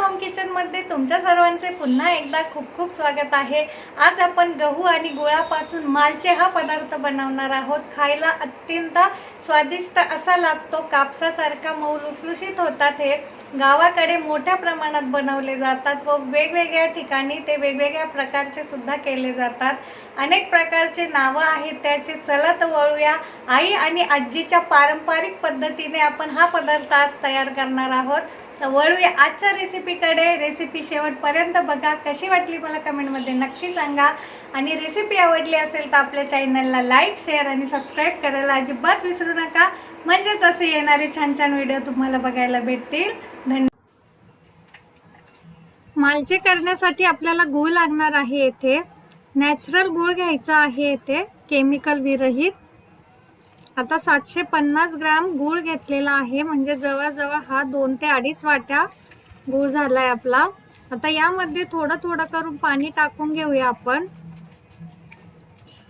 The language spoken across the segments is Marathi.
होम किचनमध्ये तुमच्या सर्वांचे पुन्हा एकदा खूप खूप स्वागत आहे. आज आपण गहू आणि गुळापासून मालचे हा पदार्थ बनवणार आहोत. खायला अत्यंत स्वादिष्ट असा लागतो. कापसासारखा मऊ लुसलुशीत होतात हे. गावाकडे मोठ्या प्रमाणात बनवले जातात व वेगवेगळ्या ठिकाणी ते वेगवेगळ्या प्रकारचे सुद्धा केले जातात. अनेक प्रकारचे नावं आहेत त्याचे. चलत वळूया. आई आणि आजीच्या पारंपरिक पद्धतीने आपण हा पदार्थ आज तयार करणार आहोत. तर वळूया आजच्या रेसिपीकडे रेसिपी शेवटपर्यंत बघा. कशी वाटली मला कमेंटमध्ये नक्की सांगा. आणि रेसिपी आवडली असेल तर आपल्या चॅनलला लाईक शेअर आणि सबस्क्राईब करायला अजिबात विसरू नका. म्हणजेच असे येणारे छान छान व्हिडिओ तुम्हाला बघायला भेटतील. धन्यवाद मालचे करण्यासाठी आपल्याला गूळ लागणार आहे येथे नॅचरल गूळ घ्यायचा आहे येथे केमिकल विरहित. आता सातशे पन्नास ग्राम गूळ घेतलेला आहे. म्हणजे जवळजवळ हा दोन ते अडीच वाट्या गूळ झाला आहे आपला. आता यामध्ये थोडं थोडं करून पाणी टाकून घेऊया आपण.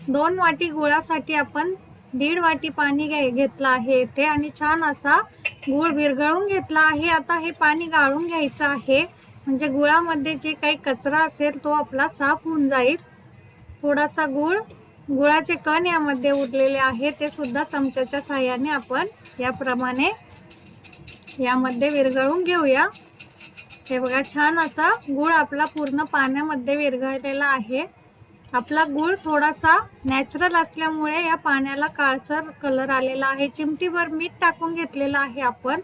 दोन वाटी गुळासाठी आपण दीड वाटी पाणी घे घेतलं आहे इथे आणि छान असा गूळ विरघळून घेतला आहे. आता हे पाणी गाळून घ्यायचं आहे. म्हणजे गुळामध्ये जे काही कचरा असेल तो आपला साफ होऊन जाईल. थोडासा गूळ गुळाचे कण यामध्ये उरलेले आहे ते सुद्धा चमच्याच्या साह्याने आपण याप्रमाणे यामध्ये विरघळून घेऊया. हे बघा छान असा गूळ आपला पूर्ण पाण्यामध्ये विरघळलेला आहे. आपला गूळ थोडासा नॅचरल असल्यामुळे या पाण्याला काळसर कलर आलेला आहे. चिमटीभर मीठ टाकून घेतलेलं आहे आपण.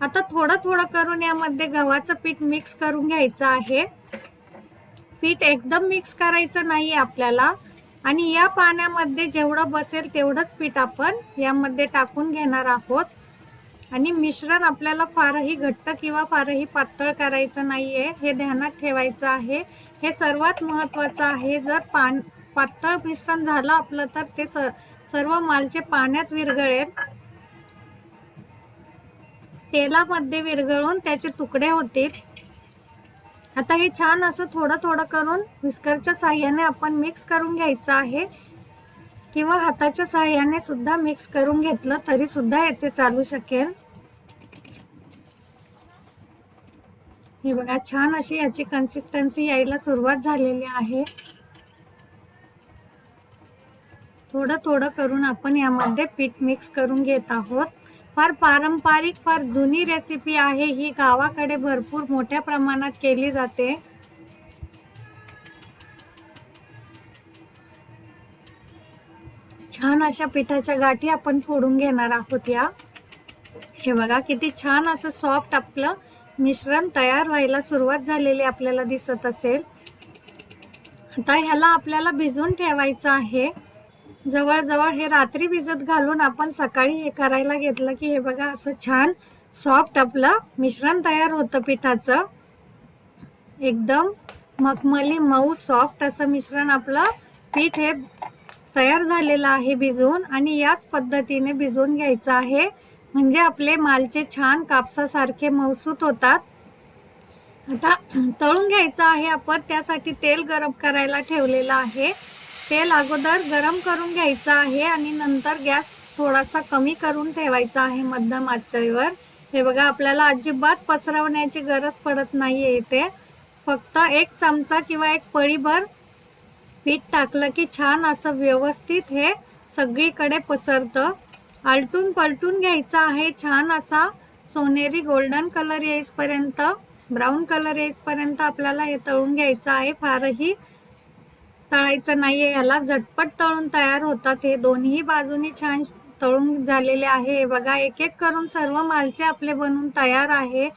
आता थोडं थोडं करून यामध्ये गव्हाचं पीठ मिक्स करून घ्यायचं आहे. पीठ एकदम मिक्स करायचं नाही आपल्याला. आणि या पाण्यामध्ये जेवढं बसेल तेवढंच पीठ आपण यामध्ये टाकून घेणार आहोत. आणि मिश्रण आपल्याला फारही घट्ट किंवा फारही पातळ करायचं नाही आहे हे ध्यानात ठेवायचं आहे. हे सर्वात महत्त्वाचं आहे. जर पान पातळ मिश्रण झालं आपलं तर ते स सर्व मालचे पाण्यात विरघळेल. तेलामध्ये विरघळून त्याचे तुकडे होतील. आता हे छान असं थोडं थोडं करून विस्करच्या साह्याने आपण मिक्स करून घ्यायचं आहे. किंवा हाताच्या साह्याने सुद्धा मिक्स करून घेतलं तरी सुद्धा येथे चालू शकेल. हे बघा छान अशी याची कन्सिस्टन्सी यायला सुरुवात झालेली आहे. थोडं थोडं करून आपण यामध्ये पीठ मिक्स करून घेत आहोत. फार पारंपरिक फार जुनी रेसिपी आहे. ही गावाकडे भरपूर मोठ्या प्रमाणात केली जाते. छान अशा पिठाच्या गाठी आपण फोडून घेणार आहोत या. हे बघा किती छान असं सॉफ्ट आपलं मिश्रण तयार व्हायला सुरुवात झालेली आपल्याला दिसत असेल. आता ह्याला आपल्याला भिजवून ठेवायचं आहे. जवळजवळ हे रात्री भिजत घालून आपण सकाळी हे करायला घेतलं की हे बघा असं छान सॉफ्ट आपलं मिश्रण तयार होतं पिठाचं. एकदम मखमली मऊ सॉफ्ट असं मिश्रण आपलं पीठ हे तयार झालेलं आहे भिजवून आणि याच पद्धतीने भिजवून घ्यायचं आहे. म्हणजे आपले मालचे छान कापसासारखे मऊसूत होतात. आता तळून घ्यायचं आहे आपण त्यासाठी तेल गरम करायला ठेवलेलं आहे. तेल अगोदर गरम करून घ्यायचं आहे आणि नंतर गॅस थोडासा कमी करून ठेवायचा आहे मध्यम आचेवर. हे बघा आपल्याला अजिबात पसरवण्याची गरज पडत नाही आहे इथे. फक्त एक चमचा किंवा एक पळीभर पीठ टाकलं की छान असं व्यवस्थित हे सगळीकडे पसरतं. आलटून पलटून घ्यायचा आहे छान असा. सोनेरी गोल्डन कलर येईपर्यंत ब्राऊन कलर येईपर्यंत आपल्याला हे तळून घ्यायचं आहे. फारही तळायचं नाहीये याला झटपट तळून तयार होतात. हे दोन्ही बाजूनी छान तळून झालेले आहे. बघा एक एक करून सर्व मालचे आपले बनून तयार आहे.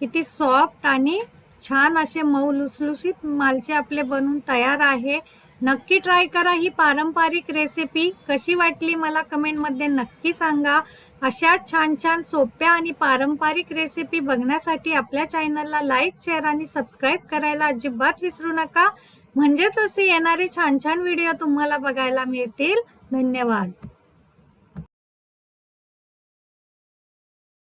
किती सॉफ्ट आणि छान असे मऊ लुसलुशीत मालचे आपले बनून तयार आहे. नक्की ट्राय करा ही पारंपरिक रेसिपी. कशी वाटली मला कमेंटमध्ये नक्की सांगा. अशा छान छान सोप्या आणि पारंपरिक रेसिपी बघण्यासाठी आपल्या चॅनलला लाईक शेअर आणि सबस्क्राईब करायला अजिबात विसरू नका. म्हणजेच असे येणारे छान छान व्हिडिओ तुम्हाला बघायला मिळतील. धन्यवाद.